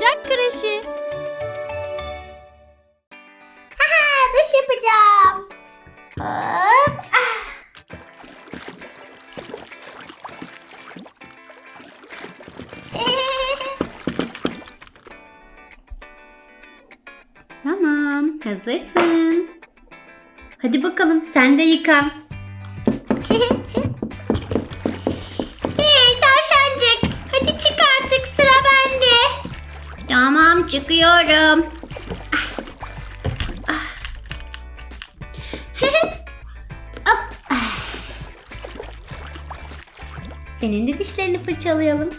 oyuncak kreşi. Ha, dış yapacağım. Hop. Ah. Tamam, hazırsın. Hadi bakalım sen de yıkan. Tamam çıkıyorum. Senin de dişlerini fırçalayalım.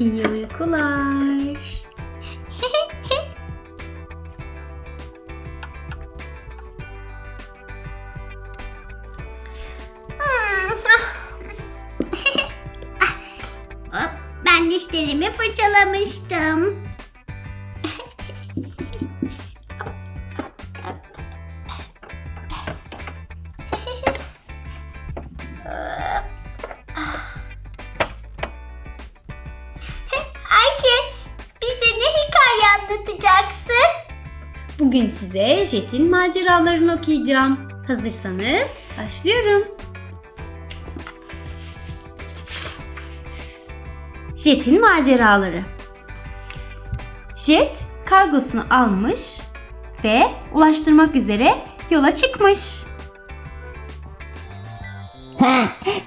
İyi uykular. Hop, ben dişlerimi fırçalamıştım. Bugün size Jet'in maceralarını okuyacağım. Hazırsanız başlıyorum. Jet'in maceraları. Jet kargosunu almış ve ulaştırmak üzere yola çıkmış. Ha,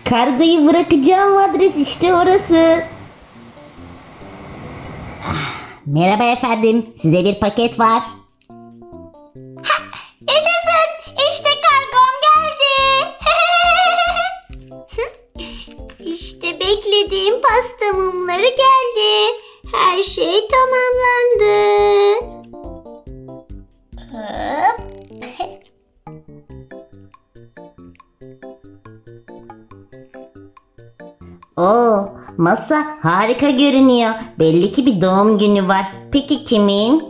kargoyu bırakacağım adres işte orası. Ah, Merhaba efendim, size bir paket var. Mumları geldi. Her şey tamamlandı. Hop. Oo, masa harika görünüyor. Belli ki bir doğum günü var. Peki kimin?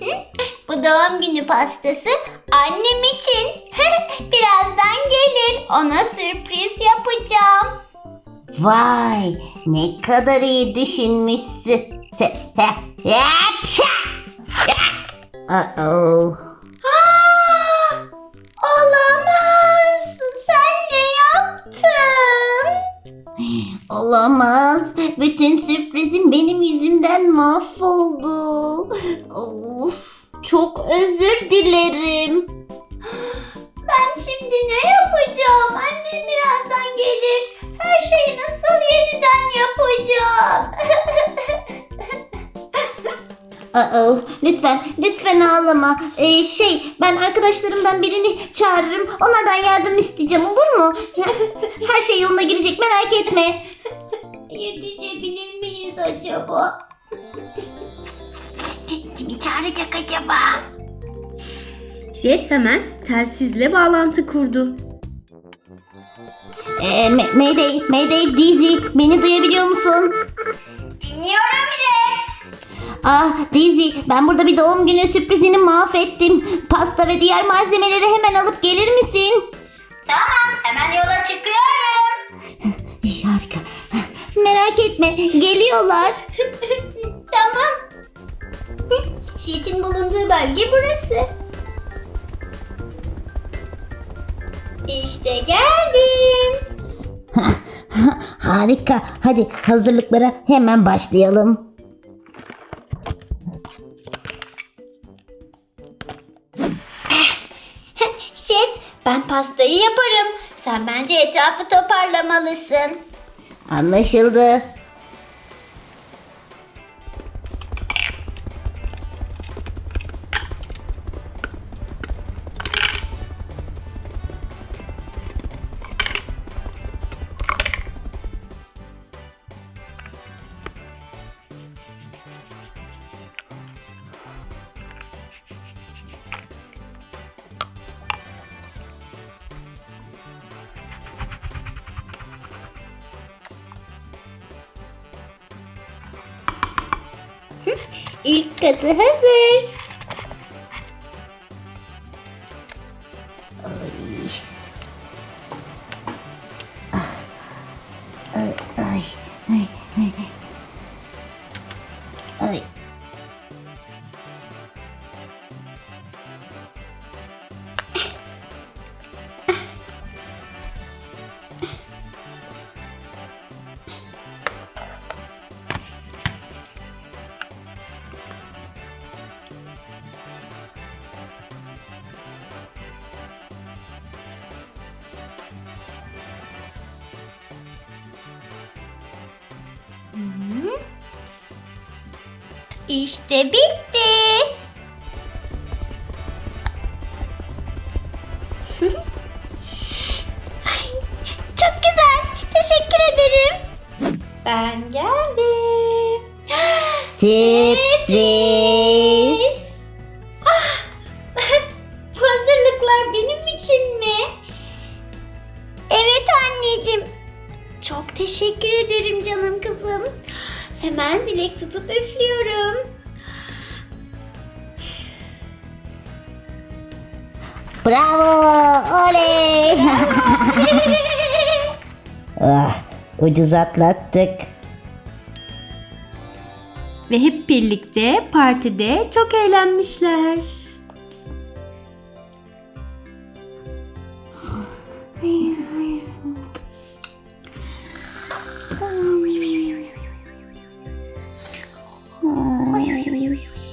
Bu doğum günü pastası annem için. Birazdan gelir. Ona sürpriz yapacağım. Vay, ne kadar iyi düşünmüşsün. Uh-oh. Aa, olamaz. Sen ne yaptın? Olamaz. Bütün sürprizim benim yüzümden mahvoldu. Of, çok özür dilerim. Ben şimdi ne yapacağım? Aa, lütfen, lütfen ağlama. Ee, şey, ben arkadaşlarımdan birini çağırırım. Onlardan yardım isteyeceğim, olur mu? Her şey yoluna girecek, merak etme. Yetişebilir miyiz acaba? Kimi çağıracak acaba? Jet hemen telsizle bağlantı kurdu. Ee, Ma- Mayday, Mayday, Dizzy, beni duyabiliyor musun? Ah Dizzy, ben burada bir doğum günü sürprizini mahvettim. Pasta ve diğer malzemeleri hemen alıp gelir misin? Tamam hemen yola çıkıyorum. İyi, Harika. Merak etme, geliyorlar. tamam. Jet'in bulunduğu bölge burası. İşte geldim. Harika. Hadi hazırlıklara hemen başlayalım. Pastayı yaparım. Sen bence etrafı toparlamalısın. Anlaşıldı. İlk katı hazır. İşte bitti. Çok güzel. Teşekkür ederim. Ben geldim. Sürpriz. Teşekkür ederim canım kızım. Hemen dilek tutup üflüyorum. Bravo. Oley. ah, ucuz atlattık. Ve hep birlikte partide çok eğlenmişler.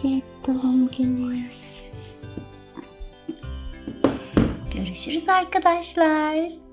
Doğum günü. Görüşürüz arkadaşlar.